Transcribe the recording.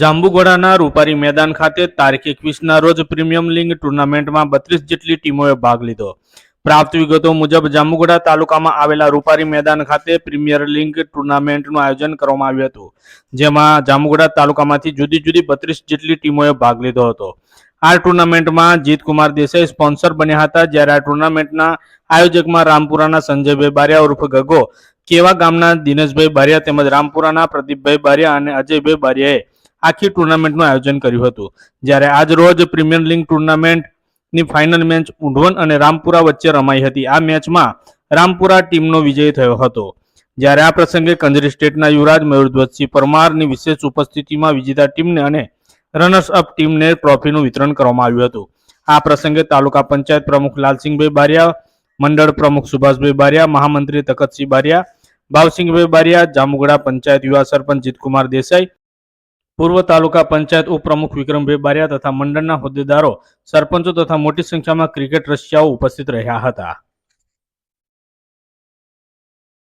જાંબુઘોડાના રૂપારી મેદાન ખાતે તારીખ એકવીસના રોજ પ્રીમિયમ લીગ ટુર્નામેન્ટમાં બત્રીસ જેટલી ટીમોએ ભાગ લીધો. પ્રાપ્ત વિગતો મુજબ જાંબુગોડા તાલુકામાં આવેલા રૂપારી મેદાન ખાતે પ્રીમિયર લીગ ટુર્નામેન્ટનું આયોજન કરવામાં આવ્યું હતું, જેમાં જાંબુગોડા તાલુકામાંથી જુદી જુદી બત્રીસ જેટલી ટીમોએ ભાગ લીધો હતો. આ ટુર્નામેન્ટમાં જીતકુમાર દેસાઈ સ્પોન્સર બન્યા હતા, જ્યારે આ ટુર્નામેન્ટના આયોજકમાં રામપુરાના સંજયભાઈ બારિયા ઉર્ફ ગગો, કેવા ગામના દિનેશભાઈ બારિયા તેમજ રામપુરાના પ્રદીપભાઈ બારિયા અને અજયભાઈ બારિયાએ આખી ટુર્નામેન્ટનું આયોજન કર્યું હતું. જ્યારે આજ રોજ પ્રીમિયર લીગ ટુર્નામેન્ટની ફાઇનલ મેચ ઊંઢવણ અને રામપુરા વચ્ચે રમાઈ હતી. આ મેચમાં રામપુરા ટીમનો વિજય થયો હતો. જ્યારે આ પ્રસંગે કંજરી સ્ટેટના યુવરાજ મયુરધ્વજસિંહ પરમારની વિશેષ ઉપસ્થિતિમાં વિજેતા ટીમને અને રનર્સ અપ ટીમને ટ્રોફીનું વિતરણ કરવામાં આવ્યું હતું. આ પ્રસંગે તાલુકા પંચાયત પ્રમુખ લાલસિંહભાઈ બારિયા, મંડળ પ્રમુખ સુભાષભાઈ બારિયા, મહામંત્રી તખતસિંહ બારિયા, ભાવસિંહભાઈ બારિયા જામુગડા પંચાયત યુવા સરપંચ જીતકુમાર દેસાઈ પૂર્વ તાલુકા પંચાયત ઉપપ્રમુખ વિક્રમભાઈ બારિયા તથા મંડળના હોદ્દેદારો, સરપંચો તથા મોટી સંખ્યામાં ક્રિકેટ રશિયાઓ ઉપસ્થિત રહ્યા હતા.